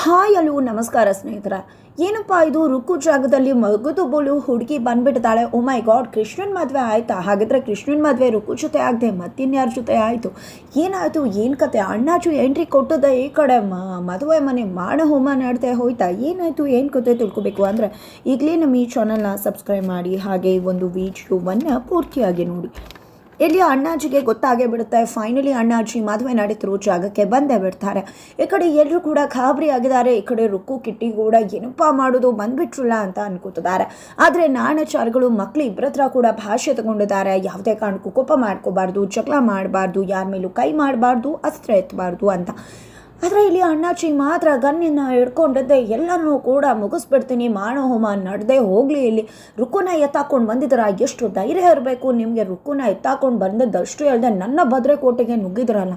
Hi hello, ನಮಸ್ಕಾರ ಸ್ನೇಹಿತರ. ಏನಪ್ಪ ಇದು? ರುಕ್ಕು ಜಾಗದಲ್ಲಿ ಮಗದು ಬೋಲು ಹುಡುಗಿ ಬಂದ್ಬಿಡ್ತಾಳೆ ಓ ಮೈ ಗಾಡ್ ಕೃಷ್ಣನ್ ಮದುವೆ ಆಯ್ತಾ? ಹಾಗಿದ್ರೆ ಕೃಷ್ಣನ್ ಮದುವೆ ರುಕ್ಕು ಜೊತೆ ಆಗದೆ ಮತ್ತಿನ್ಯಾರ ಜೊತೆ ಆಯಿತು? ಏನಾಯಿತು? ಏನು ಕತೆ? ಅಣ್ಣಾಚು ಎಂಟ್ರಿ ಕೊಟ್ಟದ ಈ ಕಡೆ. ಮದುವೆ ಮನೆ ಮಾಡ ಹೋಮ ನಡ್ದೆ ಹೋಯ್ತಾ? ಏನಾಯಿತು? ಏನು ಕತೆ ತಿಳ್ಕೊಬೇಕು ಅಂದರೆ ಈಗಲೇ ನಮ್ಮ ಈ ಚಾನಲ್ನ ಸಬ್ಸ್ಕ್ರೈಬ್ ಮಾಡಿ, ಹಾಗೆ ಈ ಒಂದು ವಿಡಿಯೋವನ್ನು ಪೂರ್ತಿಯಾಗಿ ನೋಡಿ. ಇಲ್ಲಿ ಅಣ್ಣಾಜಿಗೆ ಗೊತ್ತಾಗೇ ಬಿಡುತ್ತೆ ಫೈನಲಿ ಅಣ್ಣಾಜಿ ಮದುವೆ ನಡೀತಿರೋ ಜಾಗಕ್ಕೆ ಬಂದೇ ಬಿಡ್ತಾರೆ. ಈ ಕಡೆ ಎಲ್ಲರೂ ಕೂಡ ಖಾಬರಿ ಆಗಿದ್ದಾರೆ. ಈ ಕಡೆ ರುಕ್ಕು, ಕಿಟ್ಟಿ ಕೂಡ ಏನಪ್ಪ ಮಾಡೋದು, ಬಂದ್ಬಿಟ್ರಲ್ಲ ಅಂತ ಅನ್ಕೋತಿದ್ದಾರೆ. ಆದರೆ ನಾಣಾಚಾರಗಳು ಮಕ್ಕಳು ಇಬ್ಬರ ಹತ್ರ ಕೂಡ ಭಾಷೆ ತಗೊಂಡಿದ್ದಾರೆ. ಯಾವುದೇ ಕಾರಣಕ್ಕೂ ಕೋಪ ಮಾಡ್ಕೋಬಾರ್ದು, ಜಗಳ ಮಾಡಬಾರ್ದು, ಯಾರ ಮೇಲೂ ಕೈ ಮಾಡಬಾರ್ದು, ಅಸ್ತ್ರ ಎತ್ತಬಾರ್ದು ಅಂತ. ಆದರೆ ಇಲ್ಲಿ ಅಣ್ಣಾಚಿ ಮಾತ್ರ ಗನ್ನಿನ ಹಿಡ್ಕೊಂಡಿದ್ದೆ. ಎಲ್ಲನೂ ಕೂಡ ಮುಗಿಸ್ಬಿಡ್ತೀನಿ. ಮಾಡೋ ಹೋಮ ನಡೆದೇ ಹೋಗಲಿ ಇಲ್ಲಿ. ರುಕ್ಕುನ ಎತ್ತಾಕೊಂಡು ಬಂದಿದ್ದೀರ ಎಷ್ಟು ಧೈರ್ಯ ಇರಬೇಕು ನಿಮಗೆ ರುಕ್ಕುನ ಎತ್ತಾಕೊಂಡು ಬಂದದ್ದಷ್ಟು ಹೇಳ್ದೆ. ನನ್ನ ಭದ್ರಕೋಟೆಗೆ ನುಗ್ಗಿದ್ರಲ್ಲ.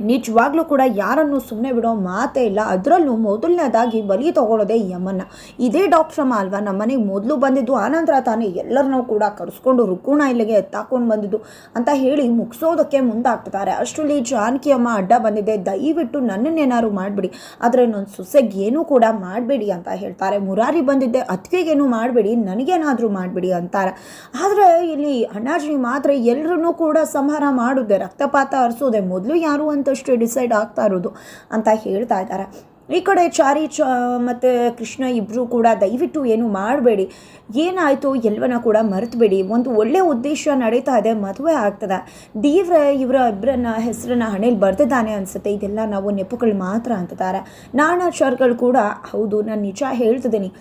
ನಿಜವಾಗ್ಲೂ ಕೂಡ ಯಾರನ್ನು ಸುಮ್ಮನೆ ಬಿಡೋ ಮಾತೇ ಇಲ್ಲ. ಅದರಲ್ಲೂ ಮೊದಲನೇದಾಗಿ ಬಲಿ ತೊಗೊಳೋದೇ ಯಮನ್ನ. ಇದೇ ಡಾಕ್ಟ್ರಮ್ಮ ಅಲ್ವಾ? ನಮ್ಮನೆಗೆ ಮೊದಲು ಬಂದಿದ್ದು ಆನಂತರ ತಾನೇ ಎಲ್ಲರನ್ನೂ ಕೂಡ ಕರೆಸ್ಕೊಂಡು ರುಕ್ಕುಣ ಇಲ್ಲಿಗೆ ಎತ್ತಾಕೊಂಡು ಬಂದಿದ್ದು ಅಂತ ಹೇಳಿ ಮುಗಿಸೋದಕ್ಕೆ ಮುಂದಾಗ್ತಿದ್ದಾರೆ. ಅಷ್ಟರಲ್ಲಿ ಜಾನಕಿ ಅಮ್ಮ ಅಡ್ಡ ಬಂದಿದೆ. ದಯವಿಟ್ಟು ನನ್ನನ್ನೇನಾದ್ರು ಮಾಡಿಬಿಡಿ. ಆದರೆ ನನ್ನ ಸೊಸೆಗೆ ಏನೂ ಕೂಡ ಮಾಡಬೇಡಿ ಅಂತ ಹೇಳ್ತಾರೆ. ಮುರಾರಿ ಬಂದಿದ್ದೆ, ಅತ್ತಿಗೆಗೇನು ಮಾಡಬೇಡಿ, ನನಗೇನಾದರೂ ಮಾಡಬೇಡಿ ಅಂತಾರೆ. ಆದರೆ ಇಲ್ಲಿ ಅಣ್ಣಾಜಿ ಮಾತ್ರ ಎಲ್ಲರನ್ನೂ ಕೂಡ ಸಂಹಾರ ಮಾಡೋದೆ, ರಕ್ತಪಾತ ಹರಿಸೋದೆ. ಮೊದಲು ಯಾರು ಅಂತಷ್ಟು ಡಿಸೈಡ್ ಆಗ್ತಾ ಇರೋದು ಅಂತ ಹೇಳ್ತಾ ಇದ್ದಾರೆ. ಈ ಕಡೆ ಚಾರಿ ಚ, ಮತ್ತು ಕೃಷ್ಣ ಇಬ್ಬರು ಕೂಡ ದಯವಿಟ್ಟು ಏನು ಮಾಡಬೇಡಿ. ಏನಾಯಿತು? ಎಲ್ಲವನ್ನ ಕೂಡ ಮರೆತುಬೇಡಿ. ಒಂದು ಒಳ್ಳೆಯ ಉದ್ದೇಶ ನಡೀತಾ ಇದೆ. ಮದುವೆ ಆಗ್ತದೆ. ದೇವ್ರ ಇವರ ಇಬ್ಬರನ್ನ ಹೆಸರನ್ನ ಹಣೆಯಲ್ಲಿ ಬರೆದಿದ್ದಾನೆ ಅನಿಸುತ್ತೆ. ಇದೆಲ್ಲ ನಾವು ನೆಪುಗಳು ಮಾತ್ರ ಅಂತಿದ್ದಾರೆ. ನಾನಾಚಾರ್ಗಳು ಕೂಡ, ಹೌದು, ನಾನು ನಿಜ ಹೇಳ್ತಿದ್ದೀನಿ.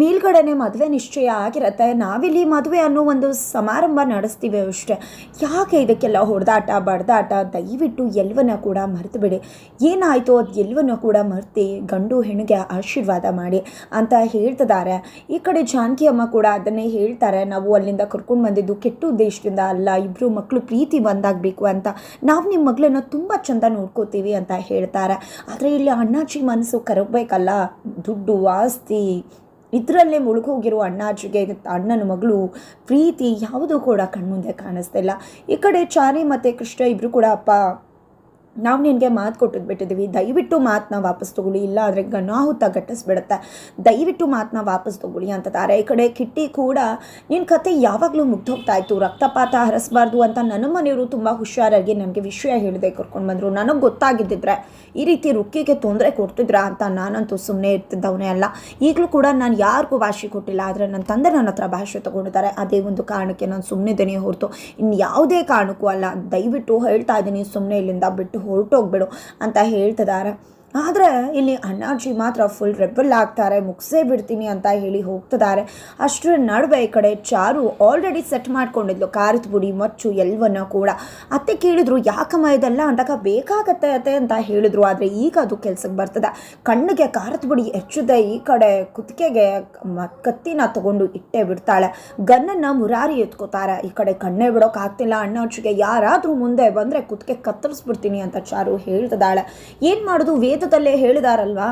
ಮೇಲ್ಗಡೆನೆ ಮದುವೆ ನಿಶ್ಚಯ ಆಗಿರತ್ತೆ. ನಾವಿಲ್ಲಿ ಮದುವೆ ಅನ್ನೋ ಒಂದು ಸಮಾರಂಭ ನಡೆಸ್ತೀವಿ ಅಷ್ಟೇ. ಯಾಕೆ ಇದಕ್ಕೆಲ್ಲ ಹೊಡೆದಾಟ, ಬಡ್ದಾಟ? ದಯವಿಟ್ಟು ಎಲ್ಲವನ್ನ ಕೂಡ ಮರೆತುಬಿಡಿ ಏನಾಯಿತು ಅದು ಎಲ್ಲವನ್ನ ಕೂಡ ಮರ್ತಿ ಗಂಡು ಹೆಣ್ಣಿಗೆ ಆಶೀರ್ವಾದ ಮಾಡಿ ಅಂತ ಹೇಳ್ತಿದ್ದಾರೆ. ಈ ಕಡೆ ಜಾನಕಿ ಅಮ್ಮ ಕೂಡ ಅದನ್ನೇ ಹೇಳ್ತಾರೆ. ನಾವು ಅಲ್ಲಿಂದ ಕರ್ಕೊಂಡು ಬಂದಿದ್ದು ಕೆಟ್ಟ ಉದ್ದೇಶದಿಂದ ಅಲ್ಲ ಇಬ್ಬರು ಮಕ್ಕಳು ಪ್ರೀತಿ ಬಂದಾಗಬೇಕು ಅಂತ. ನಾವು ನಿಮ್ಮ ಮಗಳನ್ನ ತುಂಬ ಚಂದ ನೋಡ್ಕೋತೀವಿ ಅಂತ ಹೇಳ್ತಾರೆ. ಆದರೆ ಇಲ್ಲಿ ಅಣ್ಣಾಚಿ ಮನಸ್ಸು ಕರಗಬೇಕಲ್ಲ? ದುಡ್ಡು, ಆಸ್ತಿ ಇದರಲ್ಲೇ ಮುಳುಗೋಗಿರೋ ಅಣ್ಣಾಜಿಗೆ ಅಣ್ಣನ ಮಗಳು ಪ್ರೀತಿ ಯಾವುದೂ ಕೂಡ ಕಣ್ಮುಂದೆ ಕಾಣಿಸ್ತಿಲ್ಲ. ಈ ಕಡೆ ಚಾರಿ ಮತ್ತು ಕೃಷ್ಣ ಇಬ್ಬರು ಕೂಡ ಅಪ್ಪ ನಾವು ನಿನಗೆ ಮಾತು ಕೊಟ್ಟಿದ್ದು ಬಿಟ್ಟಿದ್ದೀವಿ ದಯವಿಟ್ಟು ಮಾತನ್ನ ವಾಪಸ್ ತಗೊಳ್ಳಿ. ಇಲ್ಲ ಆದರೆ ಗಣಾಹುತ ಗಟ್ಟಿಸ್ಬಿಡುತ್ತೆ ದಯವಿಟ್ಟು ಮಾತನ್ನ ವಾಪಸ್ ತಗೊಳ್ಳಿ ಅಂತಾರೆ ಈ ಕಡೆ ಕಿಟ್ಟಿ ಕೂಡ ನಿನ್ನ ಕತೆ ಯಾವಾಗಲೂ ಮುಗ್ದೋಗ್ತಾ ಇತ್ತು. ರಕ್ತಪಾತ ಹರಿಸ್ಬಾರ್ದು ಅಂತ ನನ್ನ ಮನೆಯವರು ತುಂಬ ಹುಷಾರಾಗಿ ನನಗೆ ವಿಷಯ ಹೇಳಿದೆ ಕರ್ಕೊಂಡು ಬಂದರು. ನನಗೆ ಗೊತ್ತಾಗಿದ್ದಿದ್ರೆ ಈ ರೀತಿ ರುಕ್ಕಿಗೆ ತೊಂದರೆ ಕೊಡ್ತಿದ್ರಾ ಅಂತ ನಾನಂತೂ ಸುಮ್ಮನೆ ಇರ್ತಿದ್ದವನೇ ಅಲ್ಲ. ಈಗಲೂ ಕೂಡ ನಾನು ಯಾರಿಗೂ ಭಾಷೆ ಕೊಟ್ಟಿಲ್ಲ. ಆದರೆ ನನ್ನ ತಂದೆ ನನ್ನ ಹತ್ರ ಭಾಷೆ ತೊಗೊಂಡಿದ್ದಾರೆ. ಅದೇ ಒಂದು ಕಾರಣಕ್ಕೆ ನಾನು ಸುಮ್ಮನೆ ಸುಮ್ಮನಿದ್ದೇನೆ ಹೊರತು. ಇನ್ನು ಯಾವುದೇ ಕಾರಣಕ್ಕೂ ಅಲ್ಲ. ದಯವಿಟ್ಟು ಹೇಳ್ತಾ ಇದ್ದೀನಿ ಸುಮ್ಮನೆ ಇಲ್ಲಿಂದ ಬಿಟ್ಟು ಹೊರಟೋಗ್ಬಿಡು ಅಂತ ಹೇಳ್ತಿದ್ದಾರೆ ಆದರೆ ಇಲ್ಲಿ ಅಣ್ಣಾಜಿ ಮಾತ್ರ ಫುಲ್ ರೆಬಲ್ ಆಗ್ತಾರೆ, ಮುಗಿಸೇ ಬಿಡ್ತೀನಿ ಅಂತ ಹೇಳಿ ಹೋಗ್ತಿದ್ದಾರೆ. ಅಷ್ಟರ ನಡುವೆ ಈ ಕಡೆ ಚಾರು ಆಲ್ರೆಡಿ ಸೆಟ್ ಮಾಡ್ಕೊಂಡಿದ್ಲು ಖಾರದ ಪುಡಿ ಮಚ್ಚು ಎಲ್ಲವನ್ನ ಕೂಡ. ಅತ್ತೆ ಕೇಳಿದ್ರು, ಯಾಕಮ್ಮ ಇದೆಲ್ಲ ಅಂದಾಗ, ಬೇಕಾಗತ್ತೆ ಅತ್ತೆ ಅಂತ ಹೇಳಿದ್ರು, ಆದರೆ ಈಗ ಅದು ಕೆಲ್ಸಕ್ಕೆ ಬರ್ತದೆ. ಕಣ್ಣಿಗೆ ಖಾರದ ಪುಡಿ ಹೆಚ್ಚುತ್ತೆ ಈ ಕಡೆ ಕುತ್ತಿಗೆಗೆ ಕತ್ತಿನ ತಗೊಂಡು ಇಟ್ಟೇ ಬಿಡ್ತಾಳೆ. ಗನ್ನನ್ನು ಮುರಾರಿ ಎತ್ಕೋತಾರೆ. ಈ ಕಡೆ ಕಣ್ಣೇ ಬಿಡೋಕ್ಕಾಗ್ತಿಲ್ಲ ಅಣ್ಣಾಜಿಗೆ ಯಾರಾದರೂ ಮುಂದೆ ಬಂದರೆ ಕುತ್ತಿಗೆ ಕತ್ತರಿಸ್ಬಿಡ್ತೀನಿ ಅಂತ ಚಾರು ಹೇಳ್ತಿದ್ದಾಳೆ. ಏನು ಮಾಡೋದು? ವೇದದಲ್ಲೇ ಹೇಳಿದಾರಲ್ವಾ?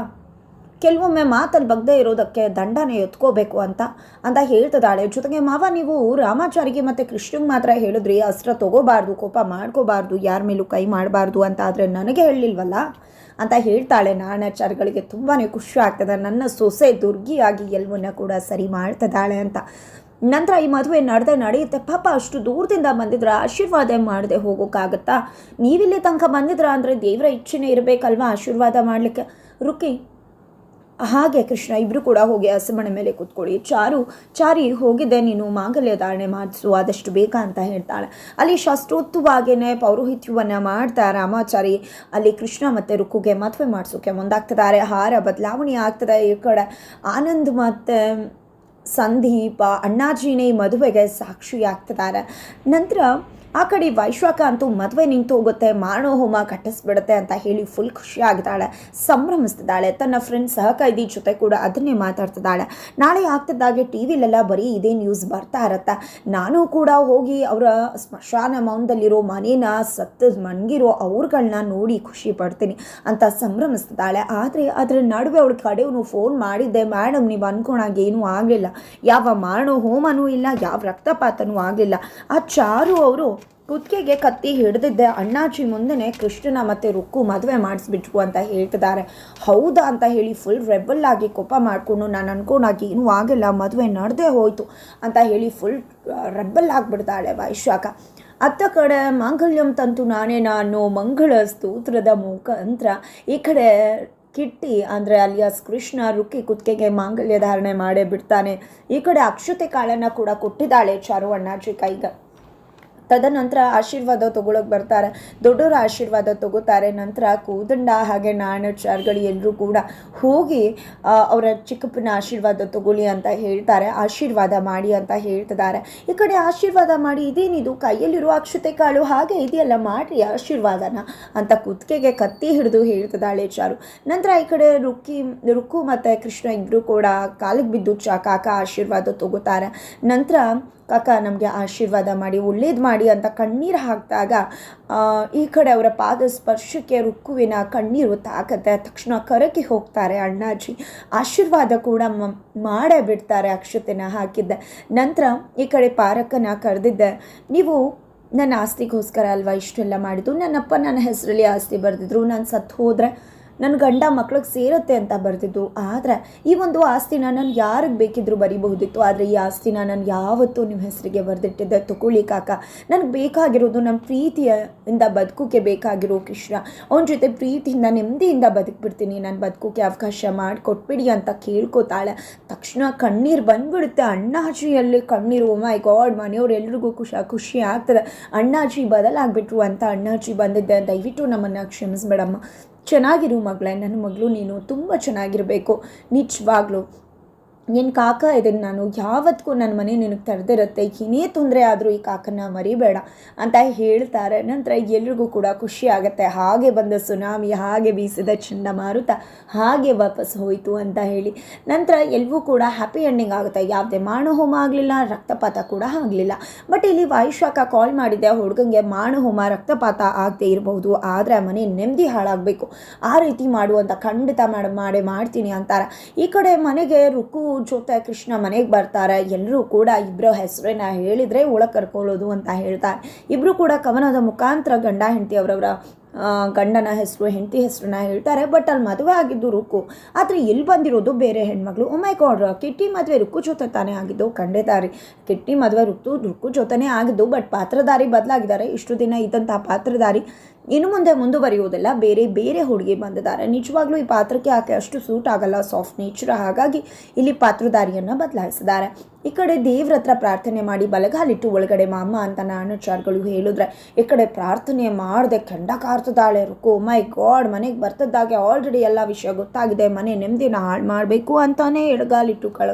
ಕೆಲವೊಮ್ಮೆ ಮಾತಲ್ಲಿ ಬಗ್ದೇ ಇರೋದಕ್ಕೆ ದಂಡನೇ ಎತ್ಕೋಬೇಕು ಅಂತ ಅಂತ ಹೇಳ್ತದಾಳೆ ಜೊತೆಗೆ ಮಾವ, ನೀವು ರಾಮಾಚಾರಿಗೆ ಮತ್ತು ಕೃಷ್ಣಂಗೆ ಮಾತ್ರ ಹೇಳಿದ್ರಿ, ಅಸ್ತ್ರ ತಗೋಬಾರ್ದು, ಕೋಪ ಮಾಡ್ಕೋಬಾರ್ದು, ಯಾರ ಮೇಲೂ ಕೈ ಮಾಡಬಾರ್ದು ಅಂತ ಆದರೆ ನನಗೆ ಹೇಳಿಲ್ವಲ್ಲ ಅಂತ ಹೇಳ್ತಾಳೆ. ನಾಣಾಚಾರಿಗಳಿಗೆ ತುಂಬಾ ಖುಷಿ ಆಗ್ತದೆ. ನನ್ನ ಸೊಸೆ ದುರ್ಗಿಯಾಗಿ ಎಲ್ಲವನ್ನ ಕೂಡ ಸರಿ ಮಾಡ್ತಿದ್ದಾಳೆ ಅಂತ. ನಂತರ ಈ ಮದುವೆ ನಡೆದೇ ನಡೆಯುತ್ತೆ. ಪಾಪ ಅಷ್ಟು ದೂರದಿಂದ ಬಂದಿದ್ರ ಆಶೀರ್ವಾದ ಮಾಡದೆ ಹೋಗೋಕ್ಕಾಗತ್ತಾ? ನೀವಿಲ್ಲಿ ತನಕ ಬಂದಿದ್ರ ಅಂದರೆ ದೇವರ ಇಚ್ಛೆನೇ ಇರಬೇಕಲ್ವಾ ಆಶೀರ್ವಾದ ಮಾಡಲಿಕ್ಕೆ? ರುಕಿ ಹಾಗೆ ಕೃಷ್ಣ ಇಬ್ಬರು ಕೂಡ ಹೋಗಿ ಹಸಮಣೆ ಮೇಲೆ ಕೂತ್ಕೊಳ್ಳಿ. ಚಾರು, ಚಾರಿ, ಹೋಗಿದ್ದೆ ನೀನು, ಮಾಂಗಲ್ಯ ಧಾರಣೆ ಮಾಡಿಸು, ಆದಷ್ಟು ಬೇಕಾ ಅಂತ ಹೇಳ್ತಾಳೆ. ಅಲ್ಲಿ ಶಾಸ್ತ್ರೋಕ್ತವಾಗೇನೆ ಪೌರೋಹಿತ್ಯವನ್ನು ಮಾಡ್ತಾ ರಾಮಾಚಾರಿ, ಅಲ್ಲಿ ಕೃಷ್ಣ ಮತ್ತು ರುಕ್ಕುಗೆ ಮದುವೆ ಮಾಡಿಸೋಕೆ ಮುಂದಾಗ್ತಿದ್ದಾರೆ. ಹಾರ, ಬದಲಾವಣೆ ಆಗ್ತದೆ ಈ ಕಡೆ. ಆನಂದ್ ಮತ್ತು ಸಂದೀಪ ಅಣ್ಣಾಜಿನೇ ಮದುವೆಗೆ ಸಾಕ್ಷಿಯಾಗ್ತಿದ್ದಾರೆ. ನಂತರ ಆ ಕಡೆ ವೈಶ್ವಾಕ ಅಂತೂ ಮದುವೆ ನಿಂತು ಹೋಗುತ್ತೆ, ಮಾರಣೋ ಹೋಮ ಕಟ್ಟಿಸ್ಬಿಡುತ್ತೆ ಅಂತ ಹೇಳಿ ಫುಲ್ ಖುಷಿ ಆಗ್ತಾಳೆ ಸಂಭ್ರಮಿಸ್ತಿದ್ದಾಳೆ, ತನ್ನ ಫ್ರೆಂಡ್ ಸಹಕೈದಿ ಜೊತೆ ಕೂಡ ಅದನ್ನೇ ಮಾತಾಡ್ತಿದ್ದಾಳೆ. ನಾಳೆ ಆಗ್ತಿದ್ದಾಗೆ ಟಿ ವಿಲೆಲ್ಲ ಬರೀ ಇದೇ ನ್ಯೂಸ್ ಬರ್ತಾ ಇರತ್ತೆ. ನಾನು ಕೂಡ ಹೋಗಿ ಅವರ ಸ್ಮಶಾನ ಮೌನದಲ್ಲಿರೋ ಮನೇನ ಸತ್ತ ಮಣಗಿರೋ ಅವ್ರುಗಳನ್ನ ನೋಡಿ ಖುಷಿ ಪಡ್ತೀನಿ ಅಂತ ಸಂಭ್ರಮಿಸ್ತಿದ್ದಾಳೆ. ಆದರೆ ಅದರ ನಡುವೆ ಅವಳ ಕಡೆಯವನು ಫೋನ್ ಮಾಡಿದ್ದೆ ಮೇಡಮ್ ನೀವು ಅನ್ಕೊಳಾಗ ಏನೂ ಆಗಲಿಲ್ಲ. ಯಾವ ಮಾರಣೋ ಹೋಮನೂ ಇಲ್ಲ, ಯಾವ ರಕ್ತಪಾತನೂ ಆಗಲಿಲ್ಲ. ಆ ಚಾರು ಅವರು ಕುತ್ತಿಗೆಗೆ ಕತ್ತಿ ಹಿಡಿದಿದ್ದೆ. ಅಣ್ಣಾಜಿ ಮುಂದೆನೇ ಕೃಷ್ಣನ ಮತ್ತು ರುಕ್ಕು ಮದುವೆ ಮಾಡಿಸ್ಬಿಟ್ರು ಅಂತ ಹೇಳ್ತಿದ್ದಾರೆ. ಹೌದಾ ಅಂತ ಹೇಳಿ ಫುಲ್ ರೆಬಲ್ ಆಗಿ ಕೋಪ ಮಾಡಿಕೊಂಡು ನಾನು ಅನ್ಕೊಂಡಾಗಿ ಏನೂ ಆಗಿಲ್ಲ, ಮದುವೆ ನಡೆದೇ ಹೋಯ್ತು ಅಂತ ಹೇಳಿ ಫುಲ್ ರೆಬಲ್ ಆಗಿಬಿಡ್ತಾಳೆ ವೈಶಾಖ. ಅತ್ತ ಕಡೆ ಮಾಂಗಲ್ಯಂ ತಂತು ನಾನೇ ನಾನು, ಮಂಗಳ ಸ್ತೋತ್ರದ ಮುಖಾಂತರ. ಈ ಕಡೆ ಕಿಟ್ಟಿ, ಅಂದರೆ ಅಲಿಯಾಸ್ ಕೃಷ್ಣ, ರುಕ್ಕಿ ಕುತ್ತಿಗೆಗೆ ಮಾಂಗಲ್ಯ ಧಾರಣೆ ಮಾಡೇ ಬಿಡ್ತಾನೆ. ಈ ಕಡೆ ಅಕ್ಷತೆ ಕಾಳನ್ನು ಕೂಡ ಕೊಟ್ಟಿದ್ದಾಳೆ ಚಾರು ಅಣ್ಣಾಜಿ ಕೈಗೆ. ತದನಂತರ ಆಶೀರ್ವಾದ ತಗೊಳಕ್ ಬರ್ತಾರೆ. ದೊಡ್ಡವರ ಆಶೀರ್ವಾದ ತಗೋತಾರೆ. ನಂತರ ಕೂದಂಡ ಹಾಗೆ ನಾಣಚಾರ್ಗಳು ಎಲ್ಲರೂ ಕೂಡ ಹೋಗಿ ಅವರ ಚಿಕ್ಕಪ್ಪನ ಆಶೀರ್ವಾದ ತಗೊಳ್ಳಿ ಅಂತ ಹೇಳ್ತಾರೆ. ಆಶೀರ್ವಾದ ಮಾಡಿ ಅಂತ ಹೇಳ್ತಿದ್ದಾರೆ. ಈ ಕಡೆ ಆಶೀರ್ವಾದ ಮಾಡಿ ಇದೇನಿದು? ಕೈಯಲ್ಲಿರುವ ಅಕ್ಷತೆ ಕಾಳು ಹಾಗೆ ಇದೆಯಲ್ಲ, ಮಾಡ್ರಿ ಆಶೀರ್ವಾದನ ಅಂತ ಕುತ್ತಿಗೆಗೆ ಕತ್ತಿ ಹಿಡಿದು ಹೇಳ್ತಿದ್ದಾಳೆ ಚಾರು. ನಂತರ ಈ ಕಡೆ ರುಕ್ಕಿ, ರುಕ್ಕು ಮತ್ತು ಕೃಷ್ಣ ಇಬ್ಬರು ಕೂಡ ಕಾಲಿಗೆ ಬಿದ್ದು ಚಾ ಕಾಕ ಆಶೀರ್ವಾದ ತಗೋತಾರೆ. ನಂತರ ಕಾಕ ನಮಗೆ ಆಶೀರ್ವಾದ ಮಾಡಿ, ಒಳ್ಳೇದು ಮಾಡಿ ಅಂತ ಕಣ್ಣೀರು ಹಾಕಿದಾಗ ಈ ಕಡೆ ಅವರ ಪಾದ ಸ್ಪರ್ಶಕ್ಕೆ ರುಕ್ಕುವಿನ ಕಣ್ಣೀರು ತಾಕತ್ತೆ. ತಕ್ಷಣ ಕರಕಿ ಹೋಗ್ತಾರೆ ಅಣ್ಣಾಜಿ. ಆಶೀರ್ವಾದ ಕೂಡ ಮಾಡೇ ಬಿಡ್ತಾರೆ ಅಕ್ಷತೆನ ಹಾಕಿದ್ದೆ. ನಂತರ ಈ ಕಡೆ ಪಾರಕನ ಕರೆದಿದ್ದೆ. ನೀವು ನನ್ನ ಆಸ್ತಿಗೋಸ್ಕರ ಅಲ್ವಾ ಇಷ್ಟೆಲ್ಲ ಮಾಡಿದ್ದು? ನನ್ನಪ್ಪ ನನ್ನ ಹೆಸರಲ್ಲಿ ಆಸ್ತಿ ಬರೆದಿದ್ರು. ನಾನು ಸತ್ತು ಹೋದರೆ ನನ್ನ ಗಂಡ ಮಕ್ಳಿಗೆ ಸೇರುತ್ತೆ ಅಂತ ಬರ್ತಿತ್ತು ಆದರೆ ಈ ಒಂದು ಆಸ್ತಿನ ನಾನು ಯಾರಿಗೆ ಬೇಕಿದ್ರೂ ಬರಿಬಹುದಿತ್ತು. ಆದರೆ ಈ ಆಸ್ತಿನ ನಾನು ಯಾವತ್ತೂ ನಿಮ್ಮ ಹೆಸರಿಗೆ ಬರೆದಿಟ್ಟಿದ್ದೆ. ತಗೊಳ್ಳಿ ಕಾಕ. ನನಗೆ ಬೇಕಾಗಿರೋದು ನಮ್ಮ ಪ್ರೀತಿಯಿಂದ ಬದುಕೋಕೆ ಬೇಕಾಗಿರೋ ಕೃಷ್ಣ. ಅವನ ಜೊತೆ ಪ್ರೀತಿಯಿಂದ, ನೆಮ್ಮದಿಯಿಂದ ಬದುಕ್ಬಿಡ್ತೀನಿ. ನಾನು ಬದುಕೋಕ್ಕೆ ಅವಕಾಶ ಮಾಡಿಕೊಟ್ಬಿಡಿ ಅಂತ ಕೇಳ್ಕೊತಾಳೆ. ತಕ್ಷಣ ಕಣ್ಣೀರು ಬಂದ್ಬಿಡುತ್ತೆ. ಅಣ್ಣಾಜಿಯಲ್ಲಿ ಕಣ್ಣೀರು ಮೈ ಗಾಡ್ ಮನೆಯವ್ರೆಲ್ರಿಗೂ ಖುಷಿ ಖುಷಿ ಆಗ್ತದೆ. ಅಣ್ಣಾಜಿ ಬದಲಾಗ್ಬಿಟ್ರು ಅಂತ ಅಣ್ಣಾಜಿ ಬಂದಿದ್ದೆ. ದಯವಿಟ್ಟು ನಮ್ಮನ್ನು ಕ್ಷಮಿಸ್ಬೇಡಮ್ಮ. ಚೆನ್ನಾಗಿರು ಮಗಳೇ ನನ್ನ ಮಗಳು ನೀನು ತುಂಬ ಚೆನ್ನಾಗಿರಬೇಕು. ನಿಜವಾಗ್ಲೂ. ನಿನ್ನ ಕಾಕ ಇದನ್ನು ನಾನು ಯಾವತ್ತಿಗೂ ನನ್ನ ಮನೆ ನಿನಗೆ ತೆರೆದಿರುತ್ತೆ, ಏನೇ ತೊಂದರೆ ಆದರೂ ಈ ಕಾಕನ ಮರಿಬೇಡ ಅಂತ ಹೇಳ್ತಾರೆ. ನಂತರ ಎಲ್ರಿಗೂ ಕೂಡ ಖುಷಿ ಆಗುತ್ತೆ. ಹಾಗೆ ಬಂದ ಸುನಾಮಿ, ಹಾಗೆ ಬೀಸಿದ ಚಂಡಮಾರುತ ಹಾಗೆ ವಾಪಸ್ ಹೋಯಿತು ಅಂತ ಹೇಳಿ. ನಂತರ ಎಲ್ಲವೂ ಕೂಡ ಹ್ಯಾಪಿ ಎಂಡಿಂಗ್ ಆಗುತ್ತೆ. ಯಾವುದೇ ಮಾಣಹೋಮ ಆಗಲಿಲ್ಲ, ರಕ್ತಪಾತ ಕೂಡ ಆಗಲಿಲ್ಲ. ಬಟ್ ಇಲ್ಲಿ ವಾಯುಶಾಖ ಕಾಲ್ ಮಾಡಿದ್ದೆ. ಹುಡುಗಂಗೆ ಮಾನಹೋಮ, ರಕ್ತಪಾತ ಆಗದೆ ಇರಬಹುದು ಆದರೆ ಮನೆ ನೆಮ್ಮದಿ ಹಾಳಾಗಬೇಕು. ಆ ರೀತಿ ಮಾಡುವಂಥ ಖಂಡಿತ ಮಾಡ, ಮಾಡೇ ಮಾಡ್ತೀನಿ ಅಂತಾರೆ. ಈ ಕಡೆ ಮನೆಗೆ ರುಕು ಜೊತೆ ಕೃಷ್ಣ ಮನೆಗೆ ಬರ್ತಾರೆ. ಎಲ್ಲರೂ ಕೂಡ ಇಬ್ಬರ ಹೆಸರನ್ನ ಹೇಳಿದರೆ ಒಳಗೆ ಕರ್ಕೊಳ್ಳೋದು ಅಂತ ಹೇಳ್ತಾರೆ. ಇಬ್ಬರು ಕೂಡ ಕವನದ ಮುಖಾಂತರ ಗಂಡ ಹೆಂಡತಿ ಅವರವರ ಗಂಡನ ಹೆಸರು, ಹೆಂಡತಿ ಹೆಸರನ್ನ ಹೇಳ್ತಾರೆ. ಬಟ್ ಅಲ್ಲಿ ಮದುವೆ ಆಗಿದ್ದು ರುಕು ಆದರೆ ಇಲ್ಲಿ ಬಂದಿರೋದು ಬೇರೆ ಹೆಣ್ಮಗಳು. ಒಮ್ಮೆ ಕೊಡ್ರ ಕಿಟ್ಟಿ ಮದುವೆ ರುಕ್ಕು ಜೊತೆ ತಾನೇ ಆಗಿದ್ದು? ಖಂಡಿತ ಕಿಟ್ಟಿ ಮದುವೆ ರುಕ್ಕು ರುಕ್ಕು ಜೊತೆನೇ ಆಗಿದ್ದು. ಬಟ್ ಪಾತ್ರಧಾರಿ ಬದಲಾಗಿದ್ದಾರೆ. ಇಷ್ಟು ದಿನ ಇದ್ದಂಥ ಪಾತ್ರಧಾರಿ ಇನ್ನು ಮುಂದೆ ಮುಂದುವರಿಯುವುದಿಲ್ಲ. ಬೇರೆ ಬೇರೆ ಹುಡುಗಿ ಬಂದಿದ್ದಾರೆ. ನಿಜವಾಗ್ಲೂ ಈ ಪಾತ್ರಕ್ಕೆ ಆಕೆ ಅಷ್ಟು ಸೂಟ್ ಆಗಲ್ಲ ಸಾಫ್ಟ್ ನೇಚರ್ ಹಾಗಾಗಿ ಇಲ್ಲಿ ಪಾತ್ರಧಾರಿಯನ್ನು ಬದಲಾಯಿಸಿದ್ದಾರೆ. ಈ ಕಡೆ ದೇವ್ರ ಹತ್ರ ಪ್ರಾರ್ಥನೆ ಮಾಡಿ ಬಲಗಾಲಿಟ್ಟು ಒಳಗಡೆ ಮಾಮ ಅಂತ ನಾನುಚಾರ್ಗಳು ಹೇಳಿದ್ರೆ, ಈ ಕಡೆ ಪ್ರಾರ್ಥನೆ ಮಾಡದೆ ಕೆಂಡ ಕಾರ್ತಿದ್ದಾಳೆ ರುಕು. ಮೈ ಗಾಡ್ ಮನೆಗೆ ಬರ್ತದ್ದಾಗೆ ಆಲ್ರೆಡಿ ಎಲ್ಲ ವಿಷಯ ಗೊತ್ತಾಗಿದೆ. ಮನೆ ನೆಮ್ಮದಿನ ಹಾಳು ಮಾಡಬೇಕು ಅಂತಾನೆ ಎಡಗಾಲಿಟ್ಟು ಕಳ